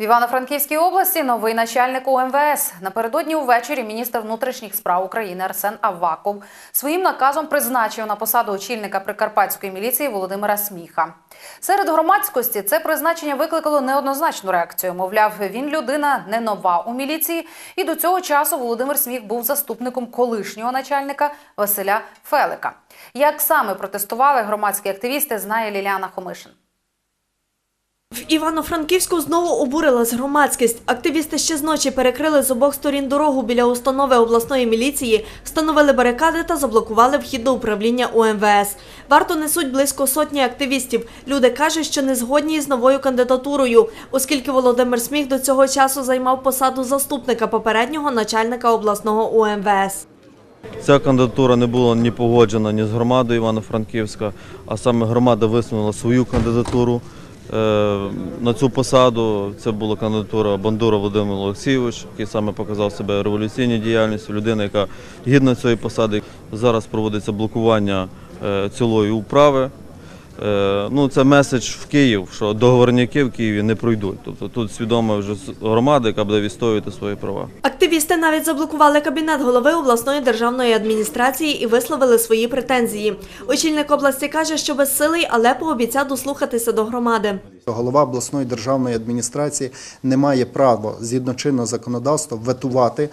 В Івано-Франківській області новий начальник УМВС. Напередодні увечері міністр внутрішніх справ України Арсен Аваков своїм наказом призначив на посаду очільника прикарпатської міліції Володимира Сміха. Серед громадськості це призначення викликало неоднозначну реакцію. Мовляв, він людина не нова у міліції, і до цього часу Володимир Сміх був заступником колишнього начальника Василя Фелика. Як саме протестували громадські активісти, знає Ліліана Хомишин. В Івано-Франківську знову обурилась громадськість. Активісти ще з ночі перекрили з обох сторін дорогу біля установи обласної міліції, встановили барикади та заблокували вхід до управління УМВС. Варту несуть близько сотні активістів. Люди кажуть, що не згодні із новою кандидатурою, оскільки Володимир Сміх до цього часу займав посаду заступника попереднього начальника обласного УМВС. Ця кандидатура не була ні погоджена ні з громадою Івано-Франківська, а саме громада висунула свою кандидатуру на цю посаду. Це була кандидатура Бандура Володимир Олексійович, який саме показав себе революційною діяльністю, людина, яка гідна цієї посади. Зараз проводиться блокування е, цілої управи. Е, Ну, це меседж в Київ, що договорняки в Києві не пройдуть. Тобто тут свідома вже громада, яка буде відстоювати свої права. Активісти навіть заблокували кабінет голови обласної державної адміністрації і висловили свої претензії. Очільник області каже, що безсилий, але пообіцяв дослухатися до громади. Голова обласної державної адміністрації не має права згідно чинного законодавства ветувати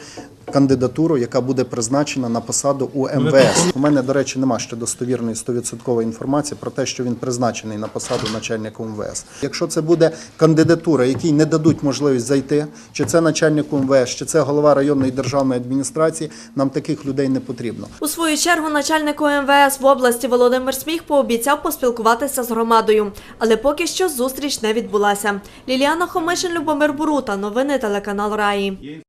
кандидатуру, яка буде призначена на посаду у МВС. У мене, до речі, нема ще достовірної 100% інформації про те, що він призначений на посаду начальника МВС. Якщо це буде кандидатура, якій не дадуть можливість зайти, чи це начальник МВС, чи це голова районної державної адміністрації, нам таких людей не потрібно. У свою чергу начальник УМВС в області Володимир Сміх пообіцяв поспілкуватися з громадою, але поки що зустріч не відбулася. Ліліана Хомишин, Любомир Бурута. Новини телеканал Раї.